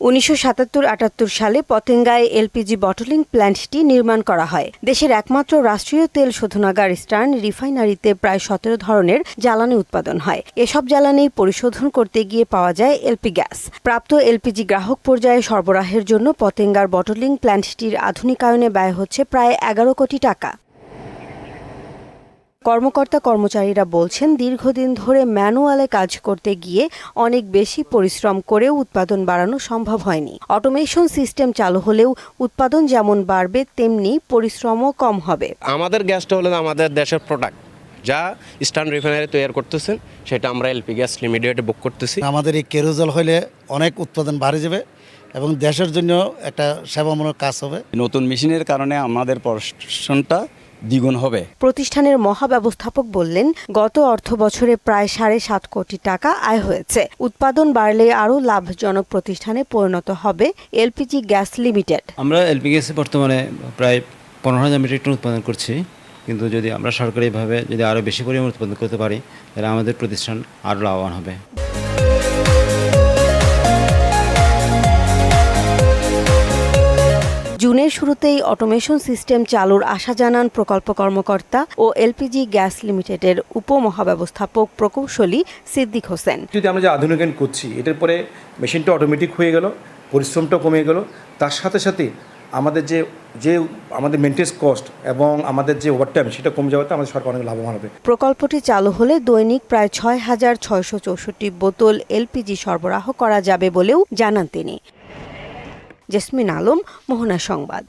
উনিশশো সাতাত্তর আটাত্তর সালে পতেঙ্গায় এলপিজি বটলিং প্ল্যান্টটি নির্মাণ করা হয়। দেশের একমাত্র রাষ্ট্রীয় তেল শোধনাগার স্টার্ন রিফাইনারিতে প্রায় সতেরো ধরনের জ্বালানি উৎপাদন হয়। এসব জ্বালানি পরিশোধন করতে গিয়ে পাওয়া যায় এলপি গ্যাস। প্রাপ্ত এলপিজি গ্রাহক পর্যায়ে সরবরাহের জন্য পতেঙ্গার বটলিং প্ল্যান্টটির আধুনিকায়নে ব্যয় হচ্ছে প্রায় এগারো কোটি টাকা। কর্মকর্তা কর্মচারীরা বলছেন দীর্ঘদিন ধরে ম্যানুয়ালে কাজ করতে গিয়ে অনেক বেশি পরিশ্রম করেও উৎপাদন বাড়ানো সম্ভব হয়নি। অটোমেশন সিস্টেম চালু হলেও উৎপাদন যেমন বাড়বে তেমনি পরিশ্রমও কম হবে। আমাদের গ্যাসটা হলো আমাদের দেশের প্রোডাক্ট যা ইস্টার্ন রিফাইনারি তৈরি করতেছেন সেটা আমরা এলপি গ্যাস লিমিটেডে বুক করতেছি। আমাদের এই কেরোজল হলে অনেক উৎপাদন বাড়ে যাবে এবং দেশের জন্য একটা সেবামূলক কাজ হবে। নতুন মেশিনের কারণে আমাদের পরিশ্রমটা দ্বিগুণ হবে। প্রতিষ্ঠানের মহাব্যবস্থাপক বললেন গত অর্থ বছরে প্রায় সাড়ে সাত কোটি টাকা আয় হয়েছে। উৎপাদন বাড়লে আরও লাভজনক প্রতিষ্ঠানে পরিণত হবে এলপিজি গ্যাস লিমিটেড। আমরা এলপিগ্যাসে বর্তমানে প্রায় পনেরো হাজার মেট্রিক টন উৎপাদন করছি। কিন্তু যদি আমরা সরকারিভাবে যদি আরও বেশি পরিমাণ উৎপাদন করতে পারি তাহলে আমাদের প্রতিষ্ঠান আরও লাভবান হবে। জুনের শুরুতেই অটোমেশন সিস্টেম চালুর আশা জানান প্রকল্প কর্মকর্তা ও এলপিজি গ্যাস লিমিটেডের উপমহাব্যবস্থাপক প্রকৌশলী সিদ্দিক হোসেন। যদি আমরা যে আধুনিকায়ন করছি এটার পরে মেশিনটা অটোমেটিক হয়ে গেল পরিশ্রমটা কমে গেল। তার সাথে সাথে আমাদের যে যে আমাদের মেনটেন্স কস্ট এবং আমাদের যে ওভারটাইম সেটা কমে যাওয়াতে আমাদের সরকার অনেক লাভবান হবে। প্রকল্পটি চালু হলে দৈনিক প্রায় ছয় হাজার ছয়শো চৌষট্টি বোতল এলপিজি সরবরাহ করা যাবে বলেও জানান তিনি। জেসমিন আলম মোহনা সংবাদ।